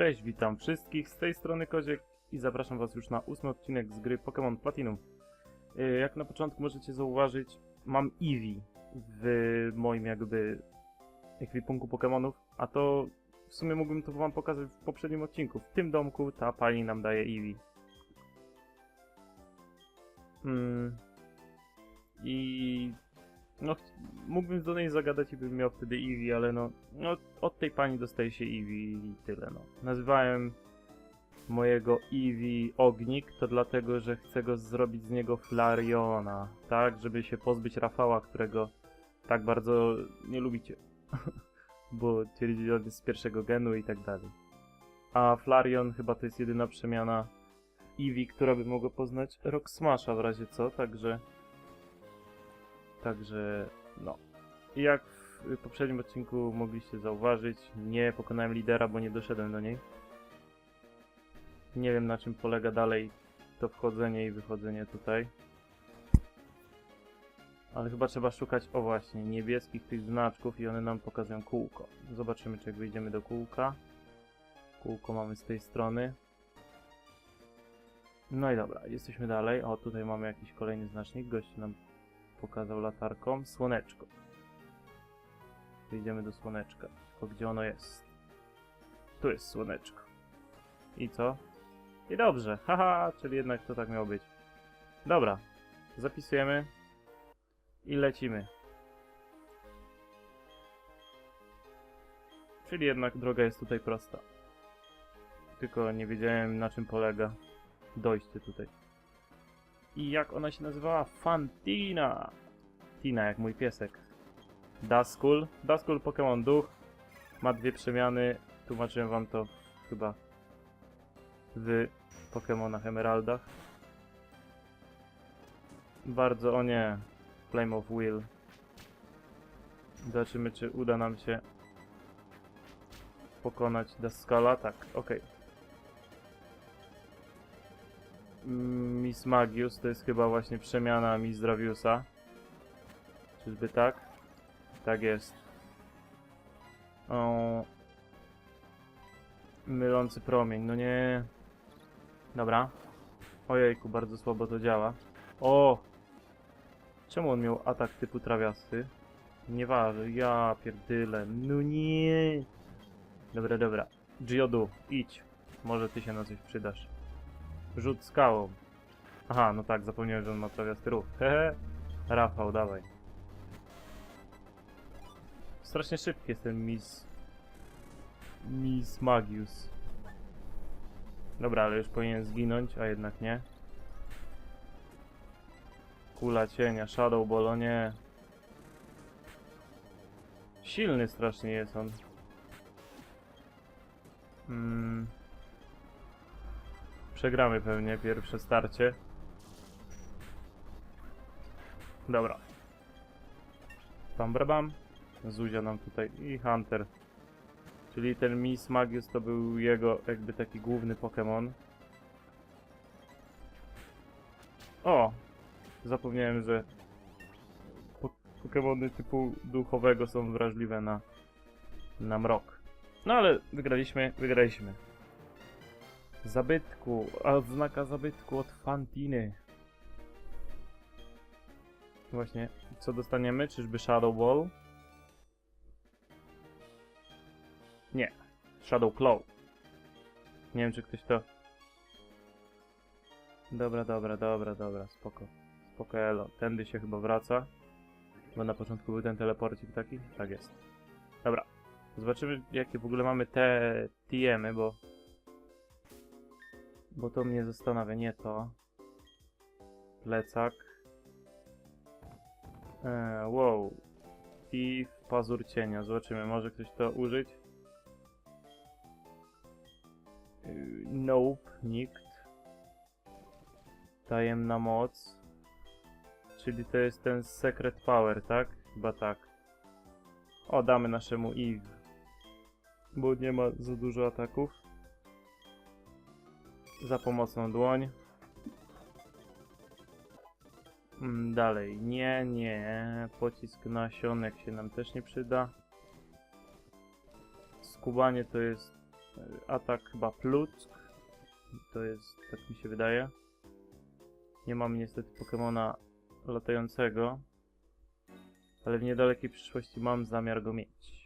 Cześć, witam wszystkich, z tej strony Koziek i zapraszam was już na ósmy odcinek z gry Pokémon Platinum. Yy, Jak na początku możecie zauważyć, mam Eevee w moim jakby ekwipunku Pokémonów, a to w sumie mógłbym to wam pokazać w poprzednim odcinku. W tym domku ta pani nam daje Eevee. Mm. I no, mógłbym do niej zagadać i bym miał wtedy Eevee, ale no, no, od tej pani dostaje się Eevee i tyle, no. Nazywałem mojego Eevee Ognik, to dlatego, że chcę go zrobić z niego Flariona, tak, żeby się pozbyć Rafała, którego tak bardzo nie lubicie. Bo twierdzi, on jest z pierwszego genu i tak dalej. A Flarion chyba to jest jedyna przemiana Eevee, która by mogła poznać Rock Smasha w razie co, także... Także, no. I jak w poprzednim odcinku mogliście zauważyć, nie pokonałem lidera, bo nie doszedłem do niej. Nie wiem na czym polega dalej to wchodzenie i wychodzenie tutaj. Ale chyba trzeba szukać, o właśnie, niebieskich tych znaczków i one nam pokazują kółko. Zobaczymy, czy jak wyjdziemy do kółka. Kółko mamy z tej strony. No i dobra, jesteśmy dalej. O, tutaj mamy jakiś kolejny znacznik. Gość nam pokazał latarką. Słoneczko. Wyjdziemy do słoneczka. Tylko gdzie ono jest? Tu jest słoneczko. I co? I dobrze. Haha, czyli jednak to tak miało być. Dobra. Zapisujemy. I lecimy. Czyli jednak droga jest tutaj prosta. Tylko nie wiedziałem na czym polega dojście tutaj. I jak ona się nazywała? Fantina! Tina, jak mój piesek. Daskul. Daskul Pokémon Duch. Ma dwie przemiany. Tłumaczyłem wam to chyba w Pokémonach Emeraldach. Bardzo, o nie. Flame of Will. Zobaczymy, czy uda nam się pokonać Daskala. Tak, okej. Mm, Miss Magius to jest chyba właśnie przemiana Miss Draviusa. Czyżby tak? Tak jest. O. Mylący promień, no nie. Dobra. Ojejku, bardzo słabo to działa. O! Czemu on miał atak typu trawiasty? Nieważne, ja pierdyle. No nie. Dobra, dobra. Giodu, idź. Może ty się na coś przydasz. Rzut skałą. Aha, no tak, zapomniałem, że on ma trawiasty ruch. Hehe. Rafał, dawaj. Strasznie szybki jest ten Miss... Miss Magius. Dobra, ale już powinien zginąć, a jednak nie. Kula cienia, Shadow Ball, nie. Silny strasznie jest on. Mm. Przegramy pewnie pierwsze starcie. Dobra. Bam, bam. Zuzia nam tutaj i Hunter. Czyli ten Miss Magius to był jego jakby taki główny Pokémon. O! Zapomniałem, że po Pokémony typu duchowego są wrażliwe na, na mrok. No ale wygraliśmy, wygraliśmy. Zabytku, odznaka zabytku od Fantiny. Właśnie, co dostaniemy? Czyżby Shadow Ball? Nie. Shadow Claw. Nie wiem, czy ktoś to... Dobra, dobra, dobra, dobra, spoko. Spoko, elo. Tędy się chyba wraca. Bo na początku był ten teleporcik taki? Tak jest. Dobra. Zobaczymy, jakie w ogóle mamy te TM-y, bo... Bo to mnie zastanawia, nie to. Plecak. Eee, wow. I pazur cienia. Zobaczymy, może ktoś to użyć? Yy, Nope, nikt. Tajemna moc. Czyli to jest ten Secret Power, tak? Chyba tak. O, damy naszemu Eve. Bo nie ma za dużo ataków. Za pomocną dłoń. Mm, Dalej. Nie, nie. Pocisk nasionek się nam też nie przyda. Skubanie to jest e, atak chyba pluck. To jest, tak mi się wydaje. Nie mam niestety Pokemona latającego. Ale w niedalekiej przyszłości mam zamiar go mieć.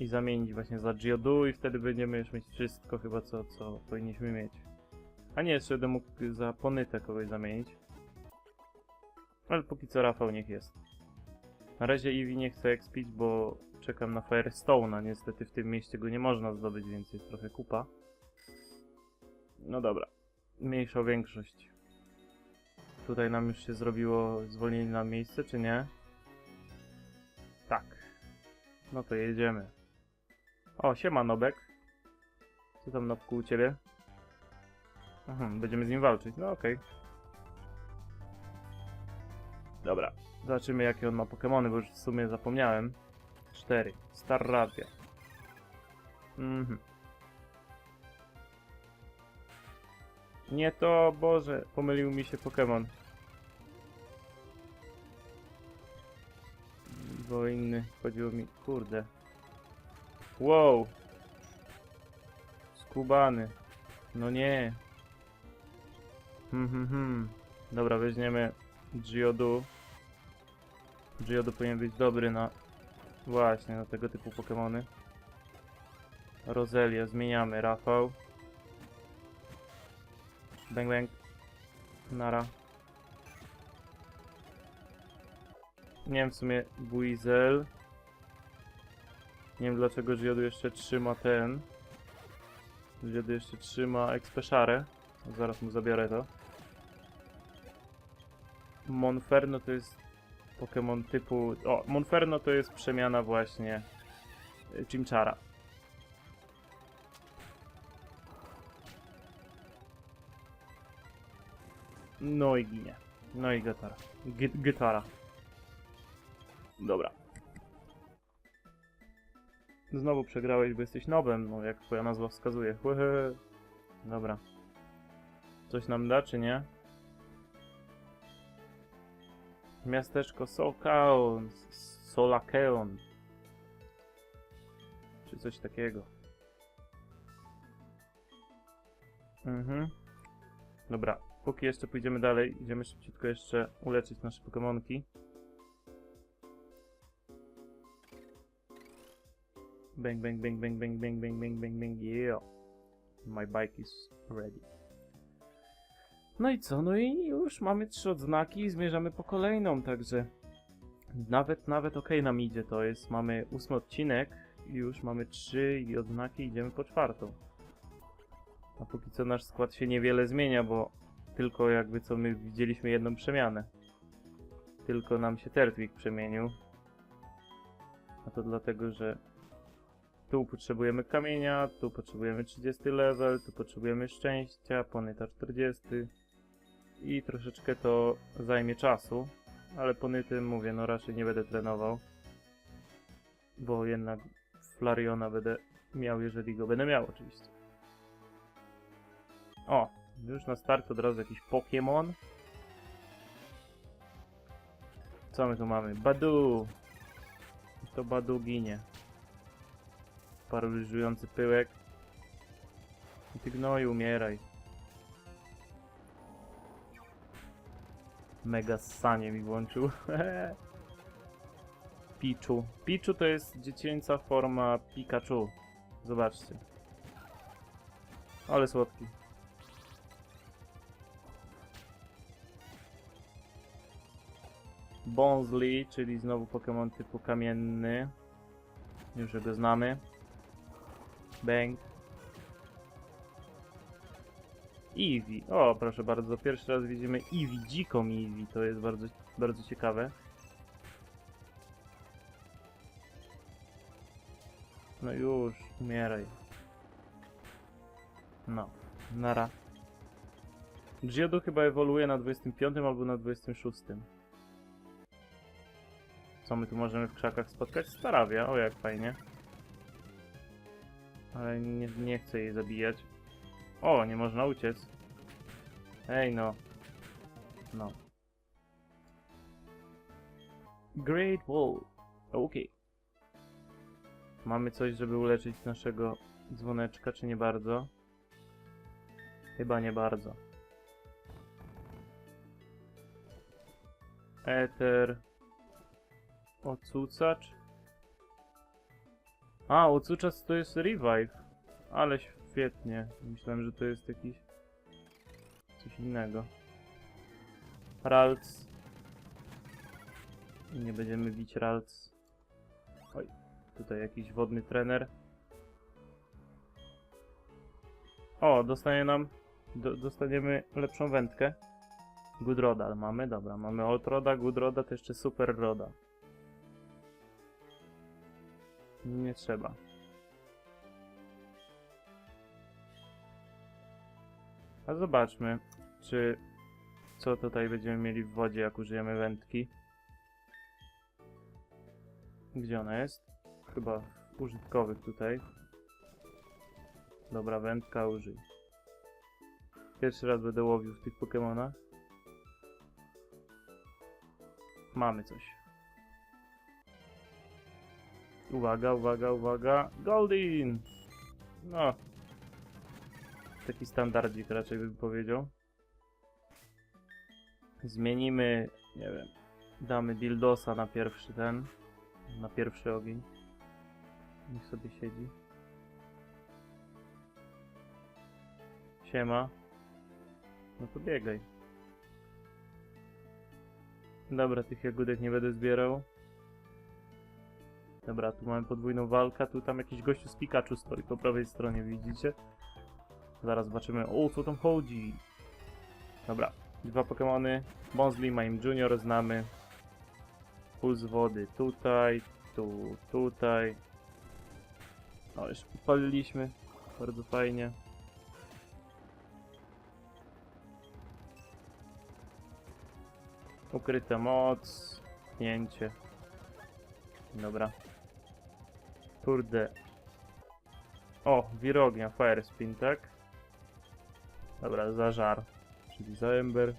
I zamienić właśnie za Geodu i wtedy będziemy już mieć wszystko chyba co, co powinniśmy mieć. A nie, jeszcze będę mógł za Ponytę kogoś zamienić. Ale póki co Rafał niech jest. Na razie Eevee nie chcę expić, bo czekam na Firestone'a. Niestety w tym mieście go nie można zdobyć, więc jest trochę kupa. No dobra. Mniejsza większość. Tutaj nam już się zrobiło, zwolnili nam miejsce, czy nie? Tak. No to jedziemy. O, siema Nobek. Co tam Nobku u ciebie? Aha, będziemy z nim walczyć, no okej. Dobra, zobaczymy jakie on ma Pokemony, bo już w sumie zapomniałem. 4. Starravia. Mhm. Nie to, Boże, pomylił mi się Pokémon. Bo inny, chodziło mi, kurde. Wow. Skubany. No nie. Hmm, hmm, hmm. Dobra, weźmiemy Geodu. Geodu powinien być dobry na... Właśnie, na tego typu Pokémony. Rozelia, zmieniamy. Rafał. Bang, bang. Nara. Nie wiem w sumie Buizel. Nie wiem dlaczego Geodu jeszcze trzyma ten. Geodu jeszcze trzyma Expeshare. Zaraz mu zabiorę to. Monferno to jest Pokémon typu... O, Monferno to jest przemiana właśnie y, Chimchara. No i ginie. No i gitara. Gi- gitara. Dobra. Znowu przegrałeś, bo jesteś nobem, no jak twoja nazwa wskazuje. Hehe. Dobra. Coś nam da, czy nie? Miasteczko Solkaon, Solakeon. Czy coś takiego. Mhm. Dobra, póki jeszcze pójdziemy dalej, idziemy szybciutko jeszcze uleczyć nasze Pokemonki. Bang, bang, bang, bang, bang, bang, bang, bang, bang, bang, yeah. My bike is ready. No i co? No i już mamy trzy odznaki i zmierzamy po kolejną, także nawet, nawet okej nam idzie to jest. Mamy ósmy odcinek i już mamy trzy i odznaki idziemy po czwartą. A póki co nasz skład się niewiele zmienia, bo tylko jakby co my widzieliśmy jedną przemianę. Tylko nam się Tertwig przemienił. A to dlatego, że tu potrzebujemy kamienia, tu potrzebujemy 30 level, tu potrzebujemy szczęścia, ponyta 40. I troszeczkę to zajmie czasu, ale ponyty mówię, no raczej nie będę trenował. Bo jednak Flariona będę miał, jeżeli go będę miał oczywiście. O, już na start od razu jakiś Pokémon. Co my tu mamy? Badu! To Badu ginie. Paraliżujący pyłek. I ty gnoju, umieraj. Mega sanie mi włączył. Pichu. Pichu to jest dziecięca forma Pikachu. Zobaczcie. Ale słodki. Bonsley, czyli znowu Pokémon typu kamienny. Już go znamy. Bang. Eevee. O, proszę bardzo, pierwszy raz widzimy Eevee, dziką Eevee. To jest bardzo, bardzo ciekawe. No już, umieraj. No, nara. Geodu chyba ewoluuje na 25 albo na 26. Co my tu możemy w krzakach spotkać? Starawia, o jak fajnie. Ale nie, nie chcę jej zabijać. O, nie można uciec. Ej no. No. Great Wall. Okej. Mamy coś, żeby uleczyć naszego dzwoneczka, czy nie bardzo? Chyba nie bardzo. Eter. Ocucacz. A, ocuczacz to jest revive. Ale świetnie. Myślałem, że to jest jakiś... Coś innego. Ralc. Nie będziemy bić Ralc. Oj, tutaj jakiś wodny trener. O, dostanie nam... Do, dostaniemy lepszą wędkę. Goodroda mamy, dobra. Mamy Oltroda, Goodroda, to jeszcze Super Roda. Nie trzeba. A zobaczmy, czy co tutaj będziemy mieli w wodzie, jak użyjemy wędki. Gdzie ona jest? Chyba w użytkowych tutaj. Dobra, wędka użyj. Pierwszy raz będę łowił w tych Pokemonach. Mamy coś. Uwaga, uwaga, uwaga. Goldin! No. Taki standardzik raczej bym powiedział. Zmienimy, nie wiem, damy Dildosa na pierwszy ten, na pierwszy ogień. Niech sobie siedzi. Siema. No to biegaj. Dobra, tych jagódek nie będę zbierał. Dobra, tu mamy podwójną walkę, tu tam jakiś gościu z Pikachu stoi po prawej stronie, widzicie? Zaraz zobaczymy, o co tam chodzi. Dobra, dwa Pokémony. Bonsly, Mime Junior znamy. Puls wody tutaj, tu, tutaj. O, już podpaliliśmy. Bardzo fajnie. Ukryta moc. Pnięcie. Dobra. Kurde. O, wirognia, Fire Spin, tak? Dobra, za żar. Czyli za Ember.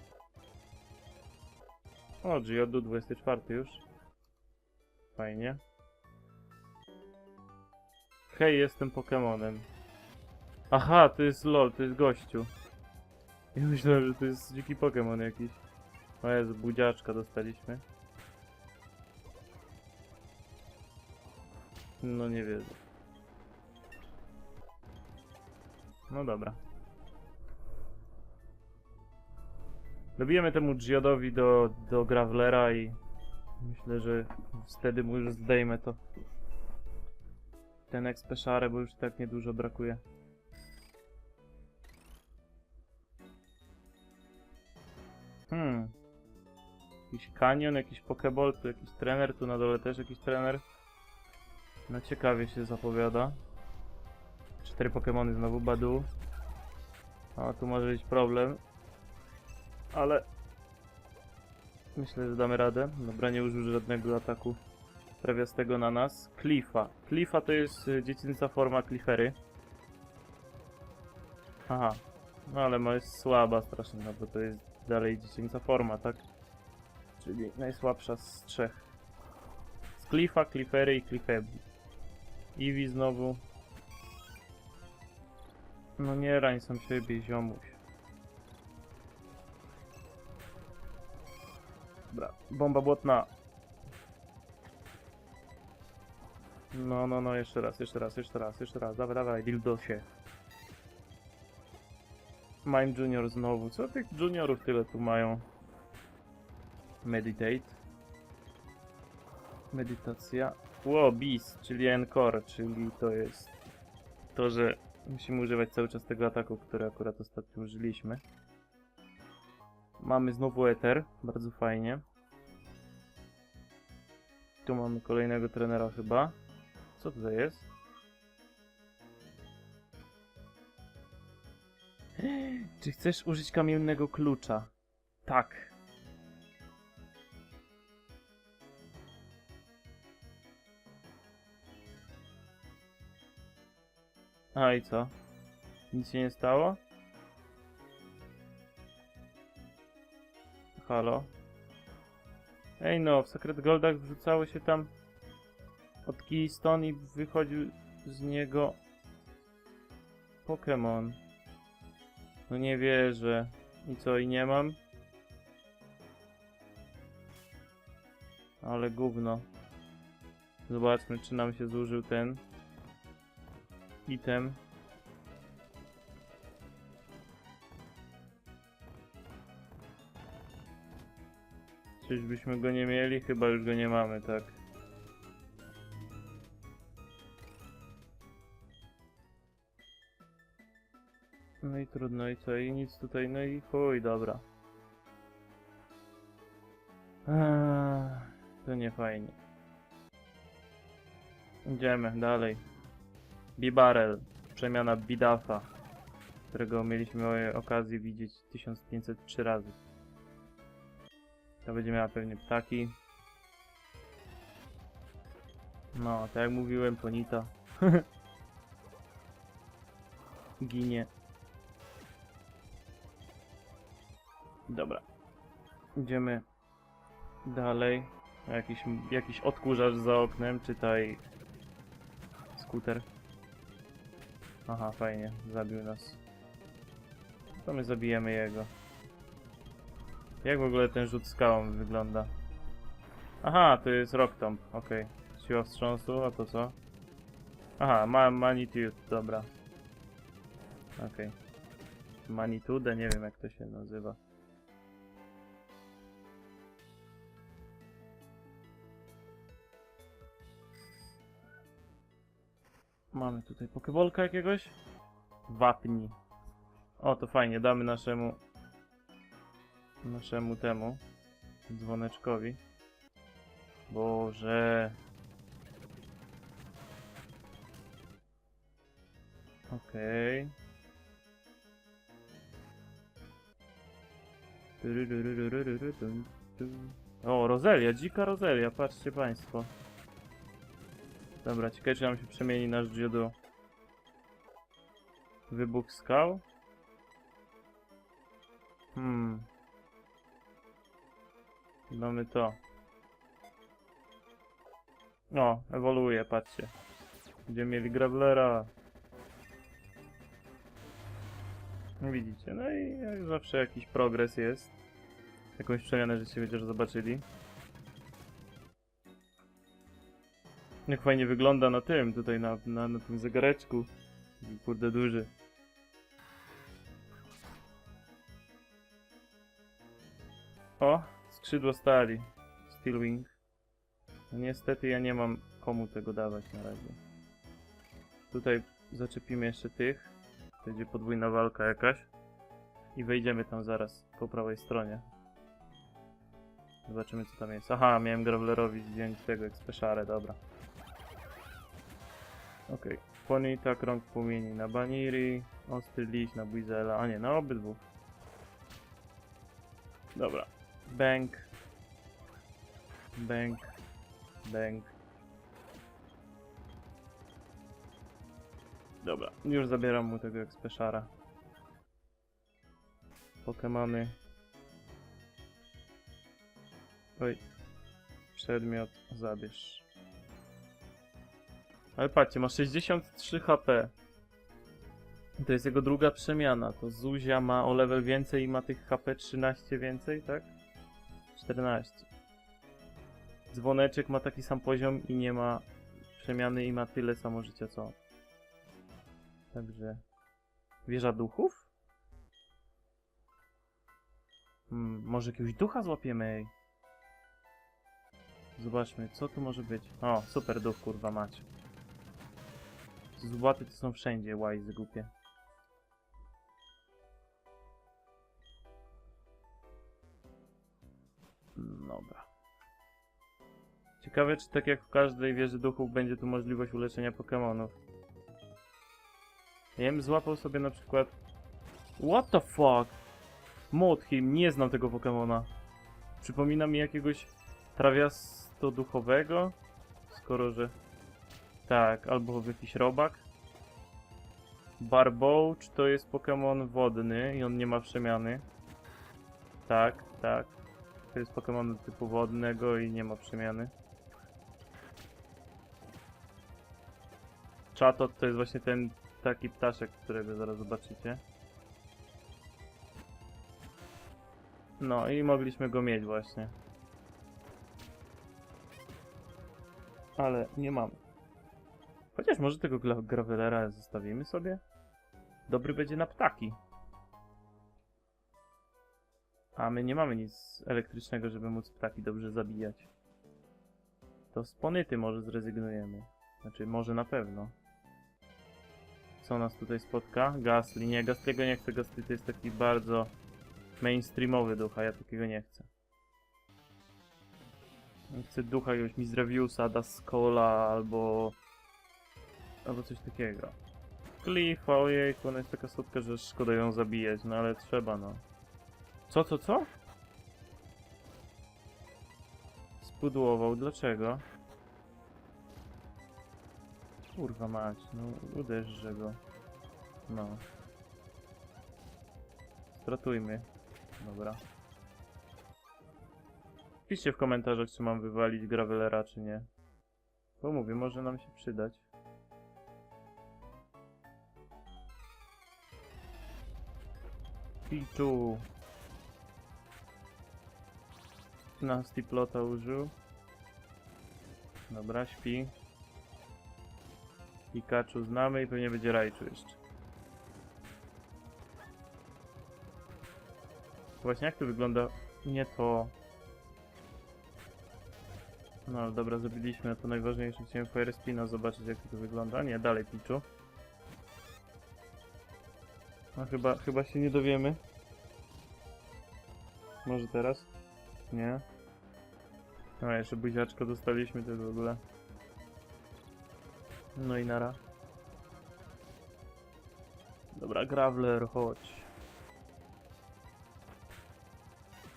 O, Geodu 24 już. Fajnie. Hej, jestem Pokemonem. Aha, to jest LOL, to jest gościu. Ja myślałem, że to jest dziki Pokemon jakiś. O Jezu, budziaczka dostaliśmy. No nie wierzę. No dobra. Dobijemy temu Geodowi do, do Gravelera i myślę, że wtedy mu już zdejmę to. Ten XP szare, bo już tak niedużo brakuje. Hmm. Jakiś kanion, jakiś pokeball, tu jakiś trener, tu na dole też jakiś trener. No ciekawie się zapowiada. Cztery Pokemony znowu, Badu. A tu może być problem. Ale... Myślę, że damy radę. Dobra, nie użył żadnego ataku trawiastego na nas. Cliffa. Cliffa to jest y, dziecięca forma Cliffery. Aha. No ale ma jest słaba strasznie, no bo to jest dalej dziecięca forma, tak? Czyli najsłabsza z trzech. Z Cliffa, Cliffery i Cliffebli. Eevee znowu. No nie rań sam siebie, ziomuś. Dobra, bomba błotna. No, no, no, jeszcze raz, jeszcze raz, jeszcze raz, jeszcze raz. Dawaj, dawaj, dildosie. Mime Junior znowu. Co tych juniorów tyle tu mają? Meditate. Medytacja. Ło, bis, czyli Encore, czyli to jest to, że musimy używać cały czas tego ataku, który akurat ostatnio użyliśmy. Mamy znowu Ether, bardzo fajnie. Tu mamy kolejnego trenera chyba. Co tutaj jest? Czy chcesz użyć kamiennego klucza? Tak. A i co? Nic się nie stało? Halo? Ej no, w Secret Goldach wrzucało się tam od Keystone i wychodził z niego Pokémon. No nie wierzę. I co, i nie mam? Ale gówno. Zobaczmy, czy nam się zużył ten item. Czyżbyśmy go nie mieli? Chyba już go nie mamy, tak. No i trudno, i co? I nic tutaj, no i chuj, dobra. Eee, to nie fajnie. Idziemy dalej. Bibarel, przemiana Bidafa, którego mieliśmy okazję widzieć 1503 razy. To będzie miała pewnie ptaki. No, tak jak mówiłem, Ponita. Ginie. Dobra. Idziemy dalej. Jakiś, jakiś odkurzacz za oknem, czytaj skuter. Aha, fajnie, zabił nas. To my zabijemy jego. Jak w ogóle ten rzut skałą wygląda? Aha, to jest Rock Tomb, okej. Siła wstrząsu, a to co? Aha, ma Manitude, dobra. Okej. Manitude, nie wiem jak to się nazywa. Mamy tutaj pokebolka jakiegoś? Wapni. O, to fajnie, damy naszemu naszemu temu dzwoneczkowi. Boże. Okej. O, Rozelia, dzika Rozelia, patrzcie państwo. Dobra, ciekawe czy nam się przemieni nasz Geodu. Wybuch skał? Hmm. Mamy to. O, ewoluuje, patrzcie. Będziemy mieli Gravelera. No Widzicie, no i jak zawsze jakiś progres jest. Jakąś przemianę żeście chociaż zobaczyli. Jak fajnie wygląda na tym, tutaj na, na, na tym zegareczku. Kurde duży. O, skrzydło stali. Steelwing. No niestety ja nie mam komu tego dawać na razie. Tutaj zaczepimy jeszcze tych. Będzie podwójna walka jakaś. I wejdziemy tam zaraz po prawej stronie. Zobaczymy co tam jest. Aha, miałem Gravelerowi zdjąć tego ekspeszarę, dobra. Okej. Ponita, krąg płomieni na Baniri, ostry liść na Buizela, a nie, na obydwu. Dobra. Bank. Bank. Bank. Dobra, już zabieram mu tego ekspeszara. Pokemony. Oj. Przedmiot, zabierz. Ale patrzcie, ma 63 HP. To jest jego druga przemiana. To Zuzia ma o level więcej i ma tych HP 13 więcej, tak? 14. Dzwoneczek ma taki sam poziom i nie ma przemiany i ma tyle samo życia co. Także. Wieża duchów? Hmm, może jakiegoś ducha złapiemy, ej. Zobaczmy, co tu może być. O, super duch, kurwa mać. Złaty to są wszędzie, łajzy głupie. Dobra. Ciekawe, czy tak jak w każdej wieży duchów będzie tu możliwość uleczenia Pokemonów. Ja bym złapał sobie na przykład... What the fuck? Mothim, nie znam tego Pokemona. Przypomina mi jakiegoś trawiasto-duchowego? Skoro, że... Tak, albo jakiś robak. Barboach to jest Pokémon wodny i on nie ma przemiany. Tak, tak. To jest Pokémon typu wodnego i nie ma przemiany. Chatot to jest właśnie ten taki ptaszek, którego zaraz zobaczycie. No i mogliśmy go mieć właśnie. Ale nie mamy. Chociaż może tego gra- gravelera zostawimy sobie? Dobry będzie na ptaki. A my nie mamy nic elektrycznego, żeby móc ptaki dobrze zabijać. To z ponyty może zrezygnujemy. Znaczy, może na pewno. Co nas tutaj spotka? Gasly. Nie, Gasly'ego nie chcę. Gasly to jest taki bardzo mainstreamowy duch, a ja takiego nie chcę. Chcę ducha jakiegoś Mizreviusa, Daskola albo... albo coś takiego. Cliff, ojej, ona jest taka słodka, że szkoda ją zabijać, no ale trzeba, no. Co, co, co? Spudłował, dlaczego? Kurwa mać, no uderzże go. No. Stratujmy. Dobra. Piszcie w komentarzach, czy mam wywalić Gravelera, czy nie. Bo mówię, może nam się przydać. Pichu. Nasty plota użył. Dobra, śpi. Pikachu znamy i pewnie będzie Raichu jeszcze. Właśnie jak to wygląda? Nie to. No dobra, zrobiliśmy to najważniejsze. Chciałem Fire Spina zobaczyć jak to wygląda. Nie, dalej Pichu. No chyba, chyba się nie dowiemy. Może teraz? Nie. No jeszcze buziaczko dostaliśmy też w ogóle. No i nara. Dobra, Graveler, chodź.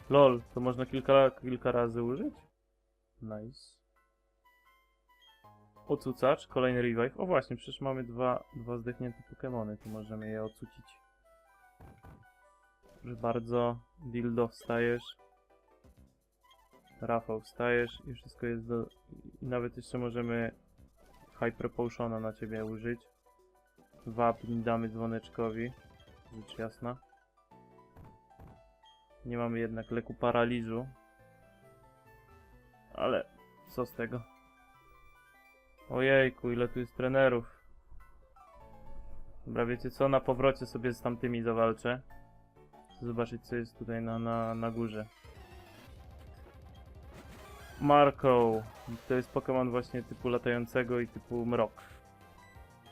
LOL, to można kilka, kilka razy użyć? Nice. Ocucacz, kolejny revive. O właśnie, przecież mamy dwa, dwa zdechnięte Pokémony, to możemy je ocucić. Proszę bardzo, Dildo wstajesz. Rafał wstajesz i wszystko jest do... I nawet jeszcze możemy Hyper Potiona na ciebie użyć. Wapń damy dzwoneczkowi. Rzecz jasna. Nie mamy jednak leku paraliżu. Ale co z tego? Ojejku, ile tu jest trenerów. Dobra, wiecie co? Na powrocie sobie z tamtymi zawalczę. Chcę zobaczyć co jest tutaj na, na, na górze. Marco. To jest Pokémon właśnie typu latającego i typu mrok.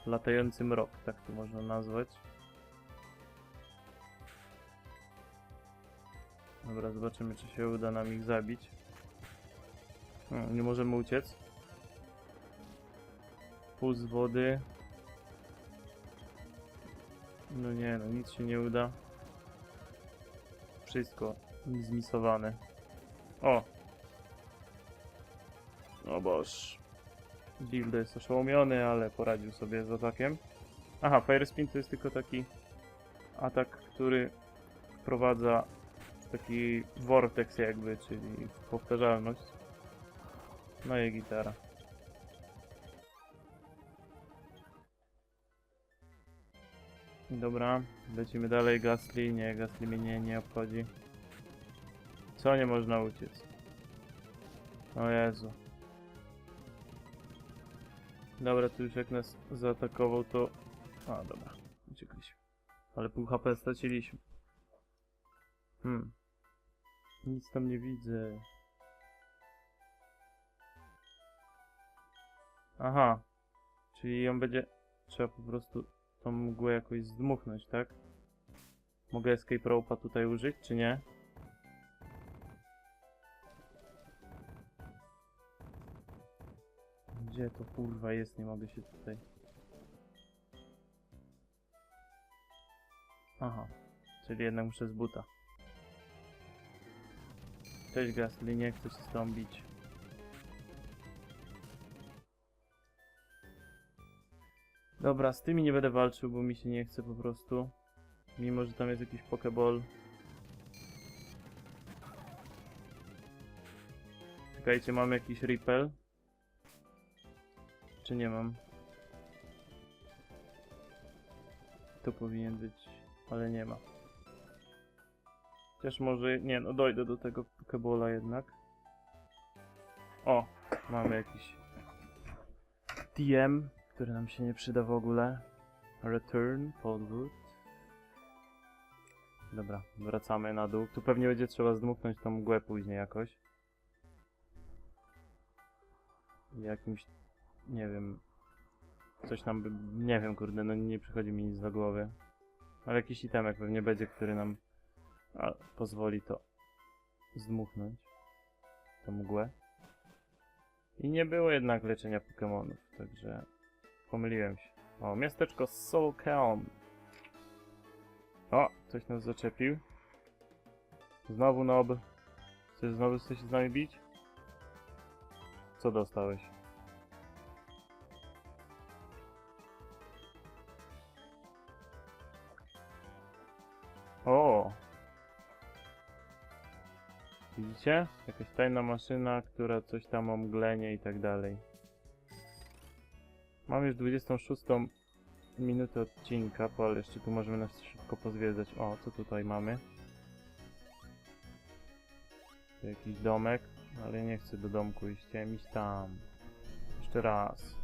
Latający mrok, tak to można nazwać. Dobra, zobaczymy czy się uda nam ich zabić. No, nie możemy uciec. Z wody. No nie, no nic się nie uda. Wszystko zmisowane. O! O boż. Dildo jest oszołomiony, ale poradził sobie z atakiem. Aha, Fire Spin to jest tylko taki atak, który wprowadza taki vortex jakby, czyli powtarzalność. No i gitara. Dobra, lecimy dalej. Gasly, nie, Gasly mnie nie, nie obchodzi. Co nie można uciec? O Jezu. Dobra, tu już jak nas zaatakował, to... A, dobra, uciekliśmy. Ale pół HP straciliśmy. Hmm. Nic tam nie widzę. Aha. Czyli ją będzie... Trzeba po prostu tą mgłę jakoś zdmuchnąć, tak? Mogę escape rope'a tutaj użyć, czy nie? Gdzie to kurwa jest? Nie mogę się tutaj... Aha. Czyli jednak muszę z buta. Cześć Gasly, nie chcę się z bić. Dobra, z tymi nie będę walczył, bo mi się nie chce po prostu. Mimo, że tam jest jakiś pokeball. Czekajcie, mam jakiś repel? Czy nie mam? tu powinien być, ale nie ma. Chociaż może, nie no, dojdę do tego Pokebola jednak. O, mamy jakiś TM, który nam się nie przyda w ogóle. Return, powrót. Dobra, wracamy na dół. Tu pewnie będzie trzeba zdmuchnąć tą mgłę później jakoś. Jakimś, nie wiem, coś nam by, nie wiem kurde, no nie przychodzi mi nic do głowy. Ale jakiś itemek pewnie będzie, który nam a, pozwoli to zdmuchnąć. Tą mgłę. I nie było jednak leczenia Pokemonów, także pomyliłem się. O, miasteczko Calm. O, coś nas zaczepił. Znowu nob. Chcesz znowu coś z nami bić? Co dostałeś? O! Widzicie? Jakaś tajna maszyna, która coś tam o mglenie i tak dalej. Mam już 26 minutę odcinka, bo ale jeszcze tu możemy nas szybko pozwiedzać. O, co tutaj mamy? Tu jakiś domek, ale nie chcę do domku iść, chciałem iść tam. Jeszcze raz.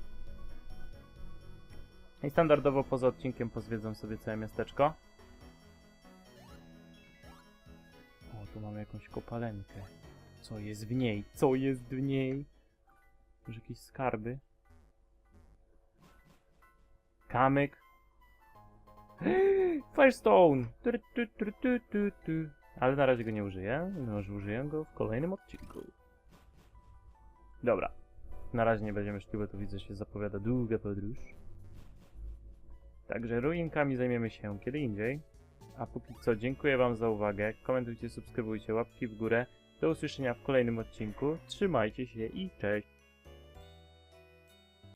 I standardowo poza odcinkiem pozwiedzam sobie całe miasteczko. O, tu mamy jakąś kopalenkę. Co jest w niej? Co jest w niej? Może jakieś skarby? Kamyk. Firestone! Tu, tu, tu, tu, tu, tu. Ale na razie go nie użyję. Może użyję go w kolejnym odcinku. Dobra. Na razie nie będziemy szli, bo tu widzę się zapowiada długa podróż. Także ruinkami zajmiemy się kiedy indziej. A póki co dziękuję wam za uwagę. Komentujcie, subskrybujcie, łapki w górę. Do usłyszenia w kolejnym odcinku. Trzymajcie się i cześć!